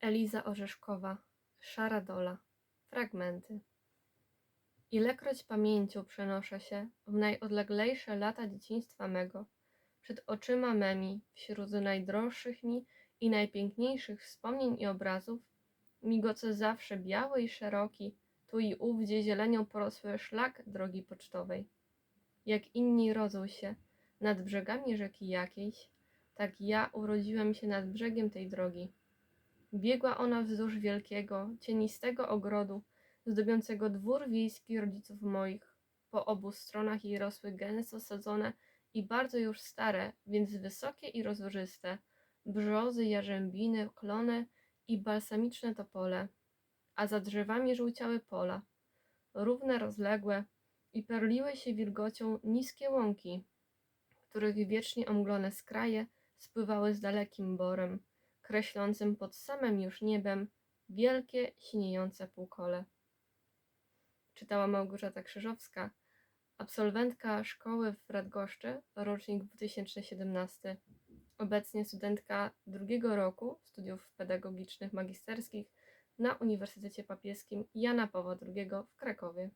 Eliza Orzeszkowa, Szara Dola, Fragmenty. Ilekroć pamięcią przenoszę się w najodleglejsze lata dzieciństwa mego, przed oczyma memi, wśród najdroższych mi i najpiękniejszych wspomnień i obrazów, migoce zawsze biały i szeroki, tu i ówdzie zielenią porosły szlak drogi pocztowej. Jak inni rodzą się nad brzegami rzeki jakiejś, tak ja urodziłem się nad brzegiem tej drogi. Biegła ona wzdłuż wielkiego, cienistego ogrodu, zdobiącego dwór wiejski rodziców moich. Po obu stronach jej rosły gęsto sadzone i bardzo już stare, więc wysokie i rozłożyste, brzozy, jarzębiny, klony i balsamiczne topole, a za drzewami żółciały pola, równe, rozległe i perliły się wilgocią niskie łąki, których wiecznie omglone skraje spływały z dalekim borem, kreślącym pod samym już niebem wielkie, siniejące półkole. Czytała Małgorzata Krzyżowska, absolwentka szkoły w Radgoszczy, rocznik 2017, obecnie studentka drugiego roku studiów pedagogicznych magisterskich na Uniwersytecie Papieskim Jana Pawła II w Krakowie.